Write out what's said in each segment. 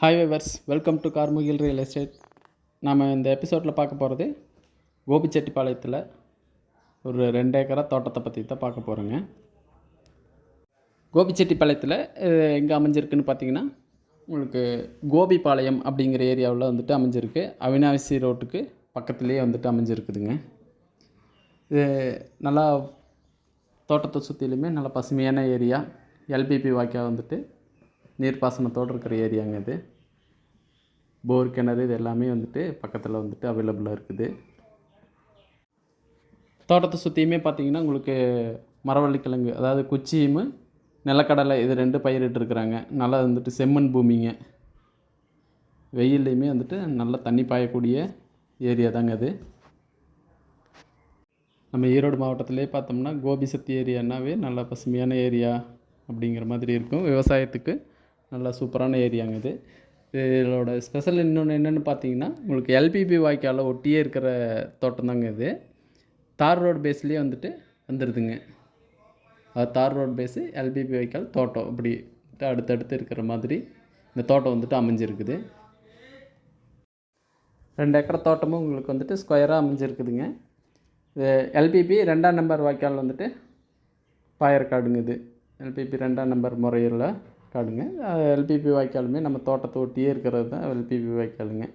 Hi viewers welcome to Karmugil real estate நாம் இந்த எபிசோடில் பார்க்க போகிறது கோபிச்செட்டிப்பாளையத்தில் ஒரு ரெண்டு ஏக்கரா தோட்டத்தை பற்றி தான் பார்க்க போகிறோங்க கோபிச்செட்டிப்பாளையத்தில் எங்கே அமைஞ்சிருக்குன்னு பார்த்தீங்கன்னா உங்களுக்கு கோபிபாளையம் அப்படிங்கிற ஏரியாவில் வந்துட்டு அமைஞ்சிருக்கு. அவினாசி ரோட்டுக்கு பக்கத்துலேயே வந்துட்டு அமைஞ்சிருக்குதுங்க. இது நல்லா தோட்டத்தை சுற்றிலுமே நல்லா பசுமையான ஏரியா. எல்பிபி வாய்க்கா வந்துட்டு நீர்ப்பாசனத்தோடு இருக்கிற ஏரியாங்க இது. போர் கிணறு இது எல்லாமே வந்துட்டு பக்கத்தில் வந்துட்டு அவைலபிளாக இருக்குது. தோட்டத்தை சுற்றியுமே பார்த்தீங்கன்னா உங்களுக்கு மரவள்ளிக்கிழங்கு அதாவது குச்சியும் நிலக்கடலை இது ரெண்டு பயிரிட்டுருக்குறாங்க நல்லா வந்துட்டு செம்மண் பூமிங்க. வெயில்லையுமே வந்துட்டு நல்லா தண்ணி பாயக்கூடிய ஏரியா தாங்க அது நம்ம ஈரோடு மாவட்டத்திலே பார்த்தோம்னா கோபி சக்தி ஏரியானாவே நல்லா பசுமையான ஏரியா அப்படிங்கிற மாதிரி இருக்கும். விவசாயத்துக்கு நல்லா சூப்பரான ஏரியாங்க இது. இதோட ஸ்பெஷல் இன்னொன்று என்னென்னு பார்த்தீங்கன்னா உங்களுக்கு எல்பிபி வாய்க்கால ஒட்டியே இருக்கிற தோட்டம் தாங்க இது. தார் ரோடு பேஸ்லேயே வந்துட்டு வந்துடுதுங்க அது தார் ரோடு பேஸு எல்பிபி வாய்க்கால் தோட்டம். இப்படி அடுத்தடுத்து இருக்கிற மாதிரி இந்த தோட்டம் வந்துட்டு அமைஞ்சிருக்குது. ரெண்டு ஏக்கர் தோட்டமும் உங்களுக்கு வந்துட்டு ஸ்கொயராக அமைஞ்சிருக்குதுங்க. இது எல்பிபி ரெண்டாம் நம்பர் வாய்க்கால் வந்துட்டு பாயர் காடுங்க இது எல்பிபி ரெண்டாம் நம்பர் முறையில் காடுங்க எல்பிபி வாய்க்காலுமே நம்ம தோட்டத்தை ஒட்டியே இருக்கிறது தான் எல்பிபி வாய்க்காலுங்க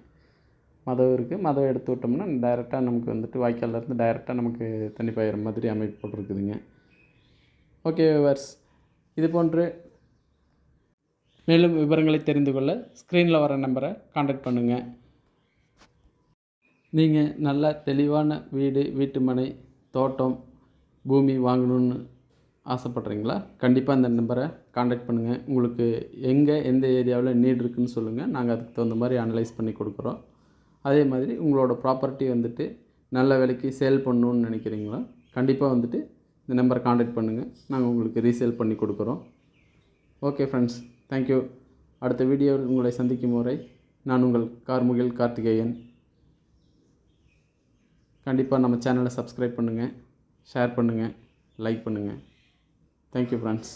மதம் இருக்குது மதம் எடுத்து விட்டோம்னா டைரெக்டாக நமக்கு வந்துட்டு வாய்க்கால்லேருந்து டைரெக்டாக நமக்கு தண்ணி பாயிற மாதிரி அமைப்பு போட்டிருக்குதுங்க. ஓகே விவர்ஸ் இது போன்று மேலும் விவரங்களை தெரிந்து கொள்ள ஸ்க்ரீனில் வர நம்பரை காண்டாக்ட் பண்ணுங்கள் நீங்கள் நல்ல தெளிவான வீடு வீட்டுமனை தோட்டம் பூமி வாங்கணுன்னு ஆசைப்பட்றீங்களா? கண்டிப்பாக இந்த நம்பரை காண்டாக்ட் பண்ணுங்கள் உங்களுக்கு எங்கே எந்த ஏரியாவில் நீட் இருக்குதுன்னு சொல்லுங்கள் நாங்கள் அதுக்கு தகுந்த மாதிரி அனலைஸ் பண்ணி கொடுக்குறோம். அதே மாதிரி உங்களோட ப்ராப்பர்ட்டி வந்துட்டு நல்ல விலைக்கு சேல் பண்ணணுன்னு நினைக்கிறீங்களா? கண்டிப்பாக வந்துட்டு இந்த நம்பரை காண்டாக்ட் பண்ணுங்கள் நாங்கள் உங்களுக்கு ரீசேல் பண்ணி கொடுக்குறோம். ஓகே ஃப்ரெண்ட்ஸ் தேங்க்யூ அடுத்த வீடியோவில் உங்களை சந்திக்கும் முறை நான் உங்கள் கார்முகில் கார்த்திகேயன். கண்டிப்பாக நம்ம சேனலை சப்ஸ்கிரைப் பண்ணுங்கள் ஷேர் பண்ணுங்கள் லைக் பண்ணுங்கள் தேங்க்யூ ஃப்ரெண்ட்ஸ்